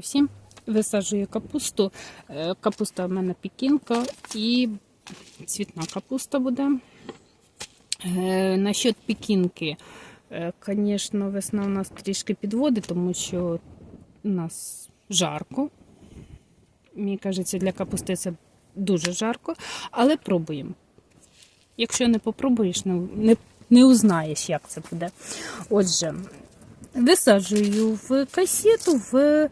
Всім висаджую капусту. Е, Капуста в мене пікінка і цвітна капуста буде. Е, Насчет пікінки, звісно, весна у нас трішки підводить, тому що у нас жарко. Мені кажеться, для капусти це дуже жарко, але пробуємо. Якщо не попробуєш, не, не, не узнаєш, як це буде. Отже, Висаджую в касету в е,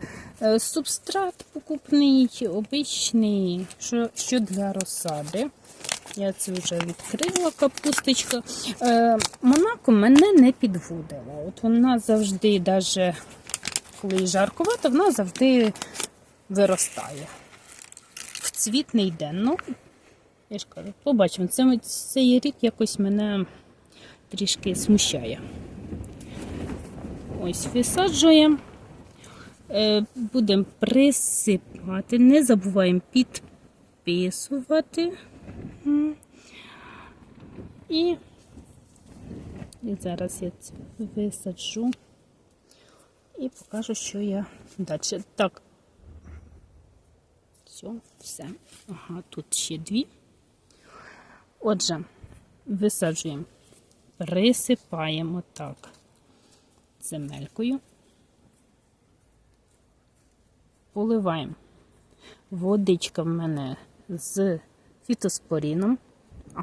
субстрат покупний, обичний, що, що для розсади. Я це вже відкрила капусточка. Е, Монако мене не підводила. От вона завжди, навіть коли жаркувато, вона завжди виростає. В цвіт не йде. Ну, я ж кажу, побачимо. Це, цей рік якось мене трішки смущає. Ось висаджуємо. Е, Будемо присипати. Не забуваємо підписувати. І, і зараз я це висаджу і покажу, що я далі. Так. Все, все. Ага, тут ще дві. Отже, висаджуємо, присипаємо так земелькою. Поливаємо. Водичка в мене з фітоспоріном. А,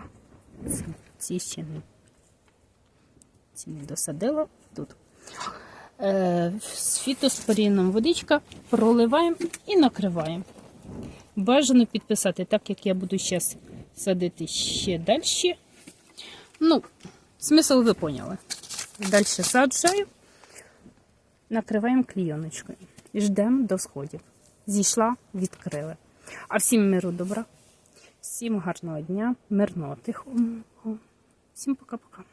ці, ще не, ці не досадила тут. Е, з фітоспоріном водичка проливаємо і накриваємо. Бажано підписати, так як я буду зараз садити ще далі. Ну, смисл ви поняли. Далі саджаю, накриваємо клійоночкою і ждемо до сходів. Зійшла, відкрили. А всім миру добра, всім гарного дня, мирного тихого. Всім пока-пока.